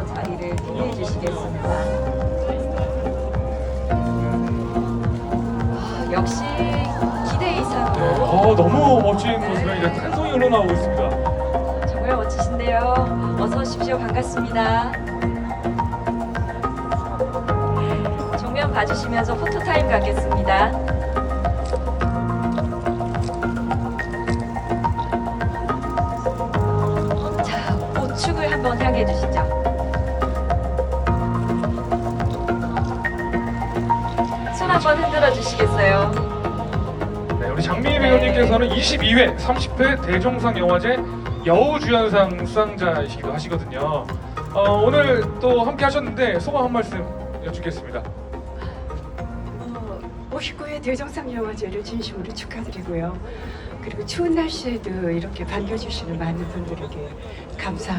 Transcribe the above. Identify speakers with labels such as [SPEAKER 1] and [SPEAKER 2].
[SPEAKER 1] 또 자리를 기대해 주시겠습니다. 아, 역시 기대 이상으로 네, 어,
[SPEAKER 2] 너무 멋진 모습에 이제 탄성이 흘러나오고 있습니다.
[SPEAKER 1] 정말 멋지신데요. 어서 오십시오. 반갑습니다. 정면 봐주시면서 포토타임 갖겠습니다. 한번 향해 주시죠. 손 한번 흔들어 주시겠어요?
[SPEAKER 2] 네, 우리 장미희 배우님께서는 22회 30회 대종상 영화제 여우주연상 수상자이시기도 하시거든요. 어, 오늘 또 함께 하셨는데 소감 한 말씀 여쭙겠습니다.
[SPEAKER 3] 어, 59회 대정상 영화제를 진심으로 축하드리고요. 그리고 추운 날씨에도 이렇게 반겨주시는 많은 분들에게 감사하고